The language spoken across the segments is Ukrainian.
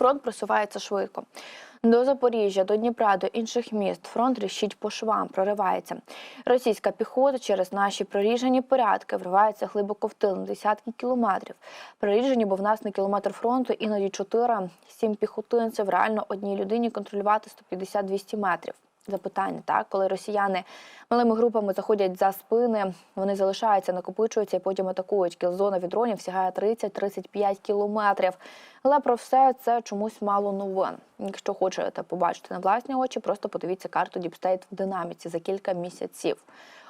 Фронт просувається швидко. До Запоріжжя, до Дніпра, до інших міст фронт рішить по швам, проривається. Російська піхота через наші проріжені порядки вривається глибоко в тил на десятки кілометрів. Проріжені, бо в нас на кілометр фронту іноді 4-7 піхотинців реально одній людині контролювати 150-200 метрів. Запитання, так, коли росіяни малими групами заходять за спини, вони залишаються, накопичуються і потім атакують. Кілзона від дронів сягає 30-35 кілометрів. Але про все це чомусь мало новин. Якщо хочете побачити на власні очі, просто подивіться карту Діпстейт в динаміці за кілька місяців.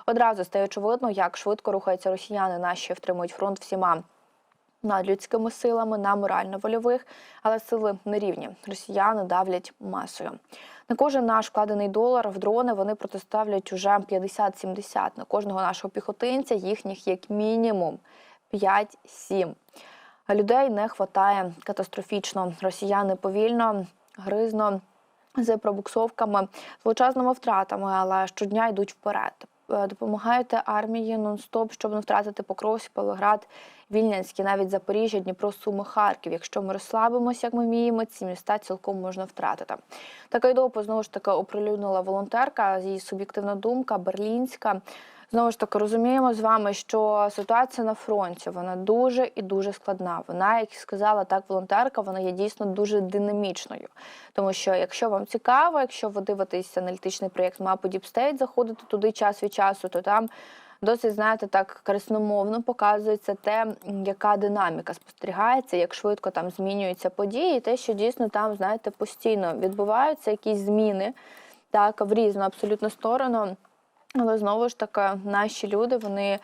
Одразу стає очевидно, як швидко рухаються росіяни. Наші втримують фронт всіма надлюдськими силами на морально-вольових, але сили нерівні. Росіяни давлять масою. На кожен наш вкладений долар в дрони вони протиставлять уже 50-70. На кожного нашого піхотинця їхніх як мінімум 5-7. А людей не вистачає катастрофічно. Росіяни повільно, гризно з пробуксовками, величезними втратами, але щодня йдуть вперед. Е, Допомагаєте армії нон-стоп, щоб не втратити Покровськ, Павлоград, Вільнянський, навіть Запоріжжя, Дніпро, Суми, Харків. Якщо ми розслабимося, як ми вміємо, ці міста цілком можна втратити. Такий допис знову ж таки оприлюднила волонтерка. Її суб'єктивна думка, берлінська. Знову ж таки розуміємо з вами, що ситуація на фронті вона дуже і дуже складна. Вона, як сказала так, волонтерка, вона є дійсно дуже динамічною. Тому що, якщо вам цікаво, якщо ви дивитесь аналітичний проєкт Мапу Діпстейт, заходите туди час від часу, то там досить, знаєте, так красномовно показується те, яка динаміка спостерігається, як швидко там змінюються події, і те, що дійсно там, знаєте, постійно відбуваються якісь зміни, так в різну абсолютно сторону. Але знову ж таки, наші люди вони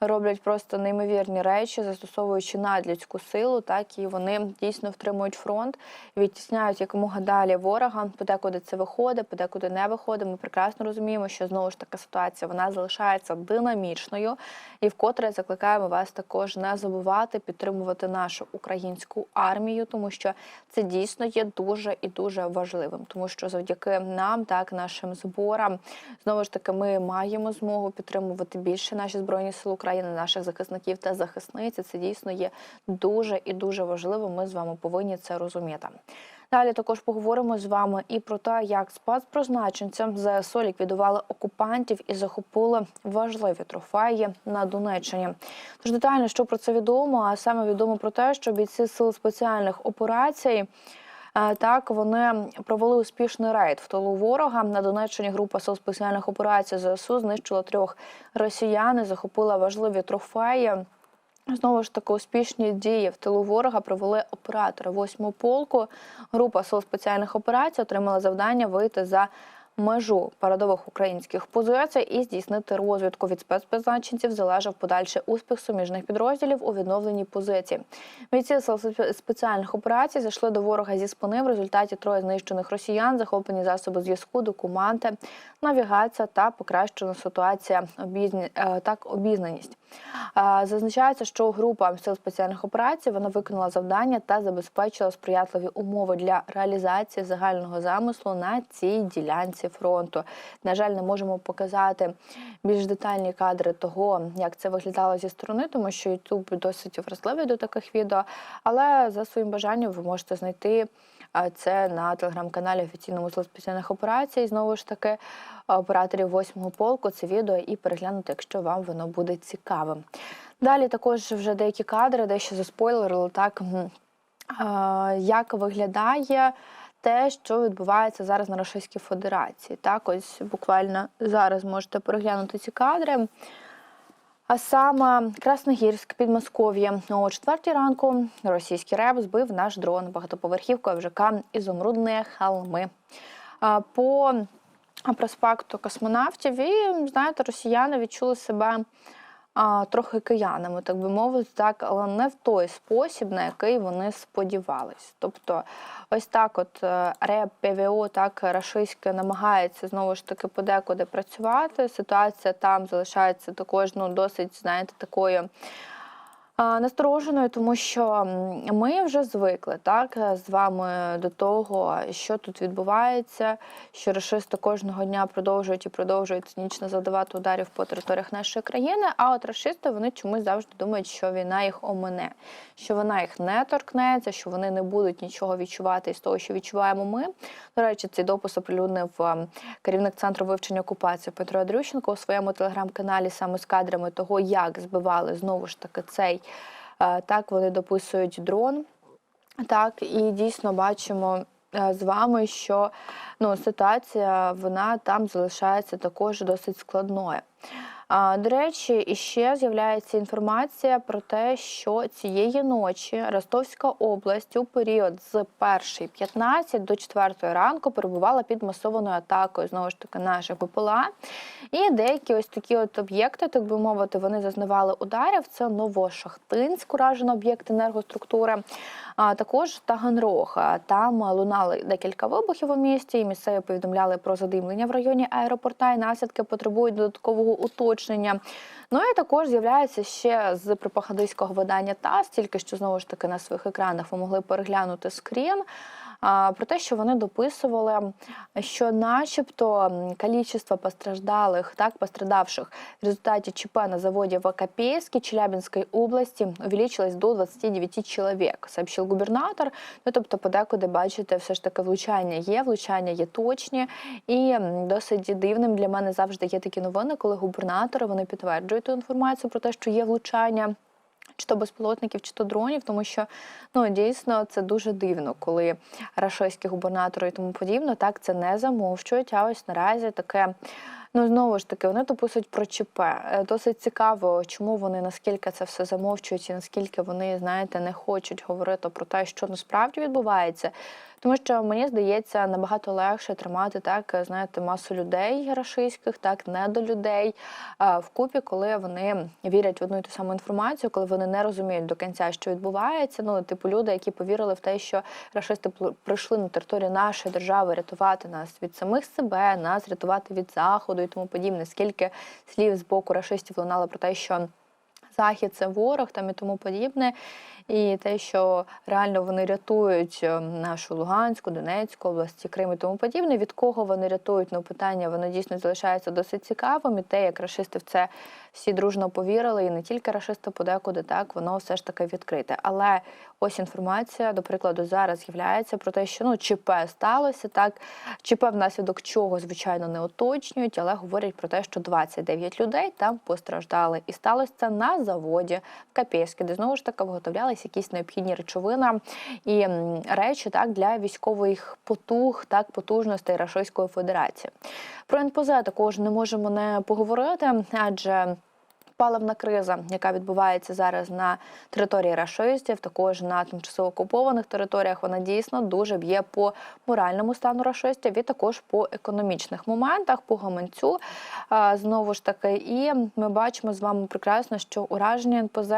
роблять просто неймовірні речі, застосовуючи надлюдську силу, так і вони дійсно втримують фронт, відтісняють якомога далі ворога. Подекуди це виходить, подекуди не виходить. Ми прекрасно розуміємо, що знову ж така ситуація вона залишається динамічною, і вкотре закликаємо вас також не забувати підтримувати нашу українську армію, тому що це дійсно є дуже і дуже важливим, тому що завдяки нам, так нашим зборам, знову ж таки, ми маємо змогу підтримувати більше наші збройні сили України, наших захисників та захисниць. Це дійсно є дуже і дуже важливо. Ми з вами повинні це розуміти. Далі також поговоримо з вами і про те, як спецпризначенцям ЗСУ ліквідували окупантів і захопили важливі трофеї на Донеччині. Тож детально, що про це відомо, а саме відомо про те, що бійці сил спеціальних операцій. Е, Так, вони провели успішний рейд в тилу ворога. На Донеччині група сил спеціальних операцій ЗСУ знищила трьох росіян, і захопила важливі трофеї. Знову ж таки, успішні дії в тилу ворога провели оператори 8-го полку. Група сил спеціальних операцій отримала завдання вийти за межу передових українських позицій і здійснити розвідку від спецпризначенців залежав подальший успіх суміжних підрозділів у відновленій позиції. Бійці спеціальних операцій зайшли до ворога зі спини. В результаті троє знищених росіян, захоплені засоби зв'язку, документи, навігація та покращена ситуація обізні... е, так обізнаність. Е, Зазначається, що група сил спеціальних операцій вона виконала завдання та забезпечила сприятливі умови для реалізації загального замислу на цій ділянці фронту. На жаль, не можемо показати більш детальні кадри того, як це виглядало зі сторони, тому що YouTube досить вразливий до таких відео. Але за своїм бажанням ви можете знайти це на телеграм-каналі офіційному спеціальних операцій. Знову ж таки, операторів 8-го полку це відео і переглянути, якщо вам воно буде цікавим. Далі також вже деякі кадри, дещо заспойлерили так, як виглядає те, що відбувається зараз на Російській Федерації. Так, ось буквально зараз можете переглянути ці кадри. А саме Красногірськ, Підмосков'я. О 4 ранку російський РЕБ збив наш дрон багатоповерхівкою ЖК Ізумрудне Халми. По проспекту космонавтів, і знаєте, росіяни відчули себе а, трохи киянами, так би мовити, так, але не в той спосіб, на який вони сподівались. Тобто, ось так, от е, РЕП, ПВО, так рашистське намагається знову ж таки подекуди працювати. Ситуація там залишається також ну, досить, знаєте, такою. Настороженою, тому що ми вже звикли так е, з вами до того, що тут відбувається, що рашисти кожного дня продовжують і продовжують цинічно завдавати ударів по територіях нашої країни. А от рашисти вони чомусь завжди думають, що війна їх омине, що вона їх не торкнеться, що вони не будуть нічого відчувати із того, що відчуваємо ми. До речі, цей допис оприлюднив ем, керівник центру вивчення окупації Петро Андрющенко у своєму телеграм-каналі саме з кадрами того, як збивали знову ж таки цей. Е, Так, вони дописують дрон. Так, і дійсно бачимо е, з вами, що ну, ситуація вона там залишається також досить складною. До речі, іще з'являється інформація про те, що цієї ночі Ростовська область у період з 1.15 до 4 ранку перебувала під масованою атакою знову ж таки наших БПЛА. І деякі ось такі от об'єкти, так би мовити, вони зазнавали ударів. Це Новошахтинськ, уражено об'єкт енергоструктури. А також Таганрог. Там лунали декілька вибухів у місті. і Місцеві повідомляли про задимлення в районі аеропорта, і наслідки потребують додаткового уточнення. Ну і також з'являється ще з пропагандистського видання ТАСС, тільки що знову ж таки на своїх екранах ви могли переглянути скрін. Про те, що вони дописували, що, начебто, кількість постраждалих, так пострадавших в результаті ЧП на заводі в Акапейске Челябинской области увеличилось до 29 чоловік, сообщив губернатор. Ну тобто, подекуди бачите, все ж таки влучання є, влучання є точні, і досить дивним для мене завжди є такі новини, коли губернатори вони підтверджують ту інформацію про те, що є влучання чи то безпілотників, чи то дронів, тому що ну дійсно це дуже дивно, коли рашойські губернатори і тому подібне так це не замовчують. А ось наразі таке. Ну, знову ж таки, вони дописують про ЧП. Е, Досить цікаво, чому вони наскільки це все замовчують, і наскільки вони, знаєте, не хочуть говорити про те, що насправді відбувається. Тому що мені здається, набагато легше тримати так, е, знаєте, масу людей рашистських, так не до людей е, вкупі, коли вони вірять в одну і ту саму інформацію, коли вони не розуміють до кінця, що відбувається. Ну, типу, люди, які повірили в те, що рашисти прийшли на територію нашої держави рятувати нас від самих себе, нас рятувати від заходу і тому подібне. Скільки слів з боку рашистів лунало про те, що Захід це ворог там і тому подібне. І те, що реально вони рятують е, нашу Луганську, Донецьку області, Крим і тому подібне. Від кого вони рятують? Ну питання воно дійсно залишається досить цікавим. І те, як рашисти в це всі дружно повірили, і не тільки рашисти подекуди, так воно все ж таки відкрите. Але ось інформація, до прикладу, зараз з'являється про те, що ну ЧП сталося так. ЧП внаслідок чого, звичайно, не уточнюють, але говорять про те, що 29 людей там постраждали. І сталося це на заводі в Капєвській, де знову ж таки виготовлялись якісь необхідні речовина і речі так для військових потуг, так потужностей Рашойської Федерації. Про НПЗ також не можемо не поговорити, адже. Паливна криза, яка відбувається зараз на території рашистів, також на тимчасово окупованих територіях, вона дійсно дуже б'є по моральному стану рашистів і також по економічних моментах, по гаманцю. Знову ж таки, і ми бачимо з вами прекрасно, що ураження НПЗ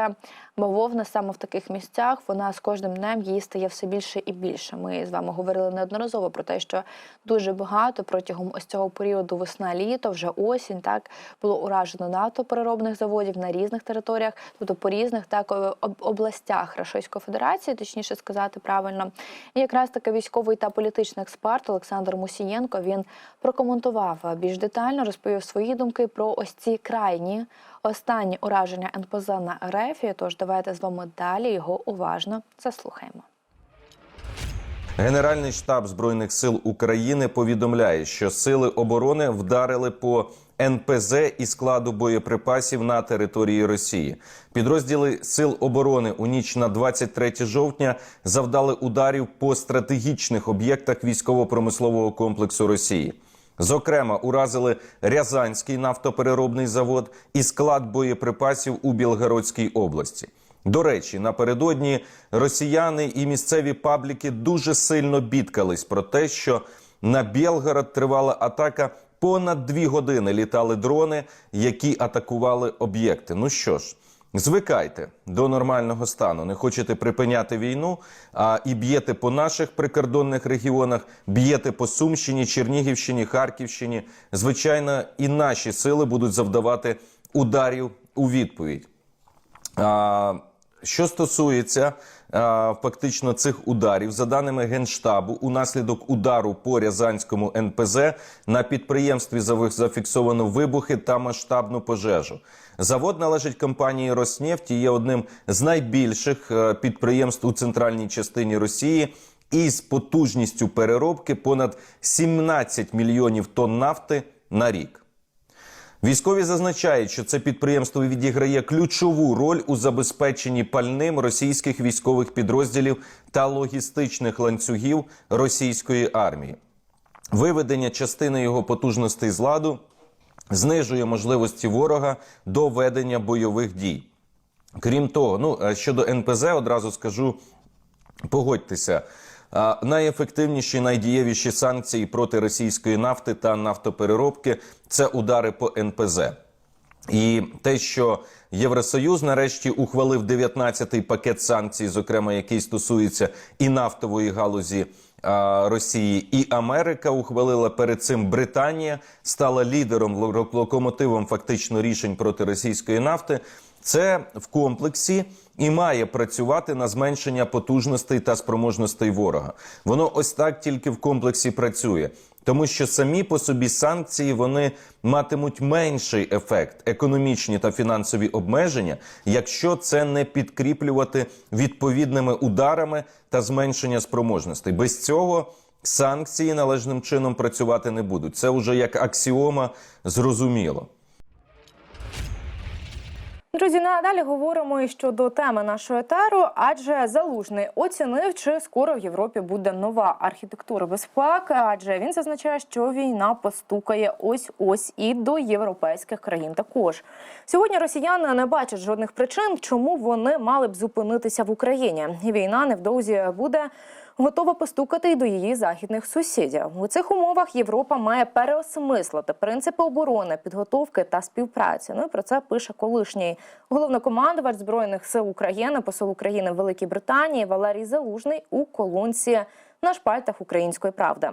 бавовна саме в таких місцях вона з кожним днем її стає все більше і більше. Ми з вами говорили неодноразово про те, що дуже багато протягом ось цього періоду весна-літо, вже осінь, так було уражено нафтопереробних заводів на різних територіях, тобто по різних так об- областях Російської Федерації, точніше сказати правильно. І якраз таки військовий та політичний експерт Олександр Мусієнко він прокоментував більш детально, розповів свої думки про ось ці крайні останні ураження НПЗ на РФ. Тож давайте з вами далі його уважно заслухаємо. Генеральний штаб збройних сил України повідомляє, що сили оборони вдарили по НПЗ і складу боєприпасів на території Росії. Підрозділи сил оборони у ніч на 23 жовтня завдали ударів по стратегічних об'єктах військово-промислового комплексу Росії. Зокрема, уразили Рязанський нафтопереробний завод і склад боєприпасів у Білгородській області. До речі, напередодні росіяни і місцеві пабліки дуже сильно бідкались про те, що на Білгород тривала атака. Понад дві години літали дрони, які атакували об'єкти. Ну що ж, звикайте до нормального стану. Не хочете припиняти війну, а і б'єте по наших прикордонних регіонах, б'єте по Сумщині, Чернігівщині, Харківщині. Звичайно, і наші сили будуть завдавати ударів у відповідь. А, Що стосується фактично цих ударів, за даними Генштабу, унаслідок удару по Рязанському НПЗ на підприємстві зафіксовано вибухи та масштабну пожежу. Завод належить компанії «Роснефть» і є одним з найбільших е, підприємств у центральній частині Росії із потужністю переробки понад 17 мільйонів тонн нафти на рік. Військові зазначають, що це підприємство відіграє ключову роль у забезпеченні пальним російських військових підрозділів та логістичних ланцюгів російської армії. Виведення частини його потужностей з ладу знижує можливості ворога до ведення бойових дій. Крім того, ну щодо НПЗ, одразу скажу, погодьтеся. Найефективніші, найдієвіші санкції проти російської нафти та нафтопереробки це удари по НПЗ. І те, що Євросоюз нарешті ухвалив 19-й пакет санкцій, зокрема який стосується і нафтової галузі а, Росії, і Америка ухвалила перед цим Британія, стала лідером локомотивом фактично рішень проти російської нафти. Це в комплексі і має працювати на зменшення потужностей та спроможностей ворога. Воно ось так тільки в комплексі працює. Тому що самі по собі санкції вони матимуть менший ефект, економічні та фінансові обмеження, якщо це не підкріплювати відповідними ударами та зменшення спроможностей. Без цього санкції належним чином працювати не будуть. Це вже як аксіома зрозуміло. Друзі, ну а далі говоримо щодо теми нашого етеру, адже залужний оцінив, чи скоро в Європі буде нова архітектура безпеки. Адже він зазначає, що війна постукає ось ось і до європейських країн. Також сьогодні росіяни не бачать жодних причин, чому вони мали б зупинитися в Україні. Війна невдовзі буде готова постукати й до її західних сусідів. У цих умовах Європа має переосмислити принципи оборони, підготовки та співпраці. Ну і про це пише колишній головнокомандувач збройних сил України, посол України в Великій Британії Валерій Залужний у колонці на шпальтах Української правди.